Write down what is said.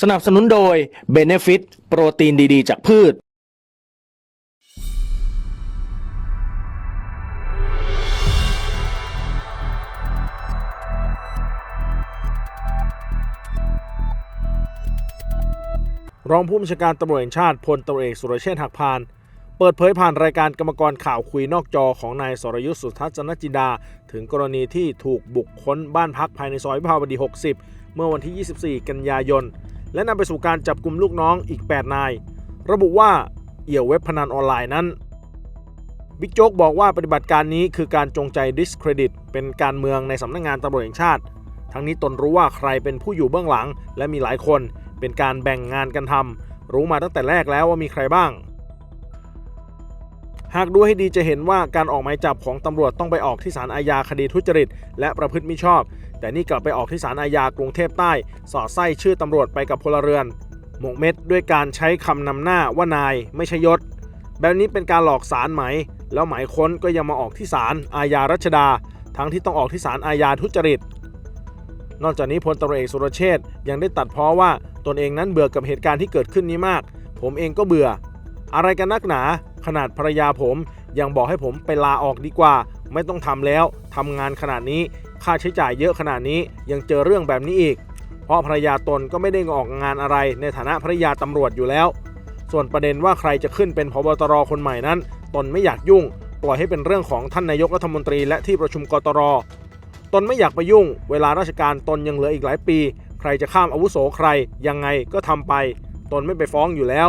สนับสนุนโดย Benefit โปรตีนดีๆ จากพืช รองผู้บัญชาการตำรวจแห่งชาติพลตำรวจเอกสุรเชษฐ์หักพาน เปิดเผยผ่านรายการกรรมกรข่าวคุยนอกจอของนายสรยุทธสุทัศนจินดา ถึงกรณีที่ถูกบุกค้นบ้านพักภายในซอยวิภาวดี 60 เมื่อวันที่ 24 กันยายน และนำไปสู่การจับกลุ่มลูกน้องอีก 8 นาย ระบุว่าเอี่ยวเว็บพนันออนไลน์นั้นบิ๊กโจ๊กบอกว่าปฏิบัติการนี้คือการจงใจดิสเครดิต เป็นการเมืองในสำนักงงานตำรวจแห่งชาติ ทั้งนี้ตนรู้ว่าใครเป็นผู้อยู่เบื้องหลัง และมีหลายคน เป็นการแบ่งงานกันทำรู้มาตั้งแต่แรกแล้วว่ามีใครบ้าง หากดูให้ดีจะเห็นว่าการออกหมายจับของตำรวจต้องไปออกที่ศาลอาญาคดีทุจริต และประพฤติมิชอบ แต่นี่กลับไปออกที่ศาลอาญากรุงเทพใต้ สอดไส้ชื่อตำรวจไปกับพลเรือน หมกเม็ดด้วยการใช้คำนำหน้าว่านายไม่ใช่ยศ แบบนี้เป็นการหลอกศาลไหม แล้วหมายค้นก็ยังมาออกที่ศาลอาญารัชดา ทั้งที่ต้องออกที่ศาลอาญาทุจริต นอกจากนี้พลตำรวจเอกสุรเชษฐ์ยังได้ตัดพ้อว่าตนเองนั้นเบื่อกับเหตุการณ์ที่เกิดขึ้นนี้มาก ผมเองก็เบื่อ อะไรกันนักหนา ขนาดภรรยาผมยังบอกให้ผมไปลาออกดีกว่า ไม่ต้องทำแล้วทำงานขนาดนี้ค่าใช้จ่ายเยอะขนาดนี้ยังเจอเรื่องแบบนี้อีก เพราะภรรยาตนก็ไม่ได้ออกงานอะไรในฐานะภรรยาตำรวจอยู่แล้ว ส่วนประเด็นว่าใครจะขึ้นเป็นพบตรคนใหม่นั้น ตนไม่อยากยุ่ง ปล่อยให้เป็นเรื่องของท่านนายกรัฐมนตรีและที่ประชุมกตรตนไม่อยากไปยุ่ง เวลาราชการตนยังเหลืออีกหลายปี ใครจะข้ามอาวุโสใครยังไงก็ทำไป ตนไม่ไปฟ้องอยู่แล้ว